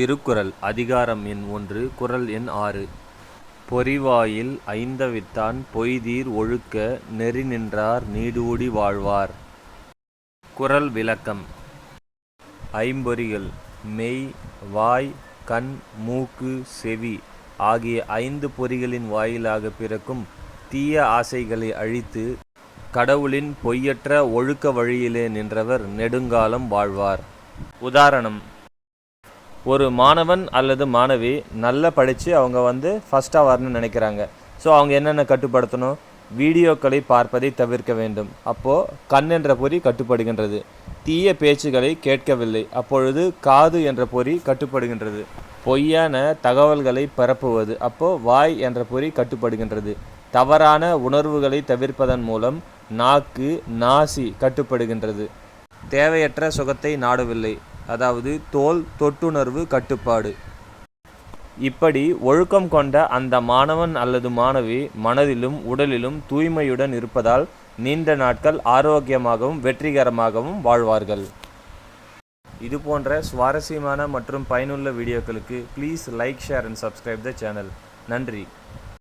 திருக்குறள் அதிகாரம் எண் ஒன்று குறள் எண் ஆறு. பொறிவாயில் ஐந்தவித்தான் பொய்தீர் ஒழுக்க நெறி நின்றார் நீடூடி வாழ்வார். குறள் விளக்கம். ஐம்பொறிகள் மெய் வாய் கண் மூக்கு செவி ஆகிய ஐந்து பொறிகளின் வாயிலாக பிறக்கும் தீய ஆசைகளை அழித்து கடவுளின் பொய்யற்ற ஒழுக்க வழியிலே நின்றவர் நெடுங்காலம் வாழ்வார். உதாரணம் ஒரு மாணவன் அல்லது மாணவி நல்லா படித்து அவங்க வந்து ஃபஸ்ட்டாக வரணும்னு நினைக்கிறாங்க. ஸோ அவங்க என்னென்ன கட்டுப்படுத்தணும்? வீடியோக்களை பார்ப்பதை தவிர்க்க வேண்டும். அப்போது கண் என்ற பொறி கட்டுப்படுகின்றது. தீய பேச்சுகளை கேட்கவில்லை. அப்பொழுது காது என்ற பொறி கட்டுப்படுகின்றது. பொய்யான தகவல்களை பரப்புவது. அப்போது வாய் என்ற பொறி கட்டுப்படுகின்றது. தவறான உணர்வுகளை தவிர்ப்பதன் மூலம் நாக்கு நாசி கட்டுப்படுகின்றது. தேவையற்ற சுகத்தை நாடவில்லை. அதாவது தோல் தொட்டுணர்வு கட்டுப்பாடு. இப்படி ஒழுக்கம் கொண்ட அந்த மாணவன் அல்லது மாணவி மனதிலும் உடலிலும் தூய்மையுடன் இருப்பதால் நீண்ட நாட்கள் ஆரோக்கியமாகவும் வெற்றிகரமாகவும் வாழ்வார்கள். இது போன்ற சுவாரஸ்யமான மற்றும் பயனுள்ள வீடியோக்களுக்கு please like share and subscribe the channel நன்றி.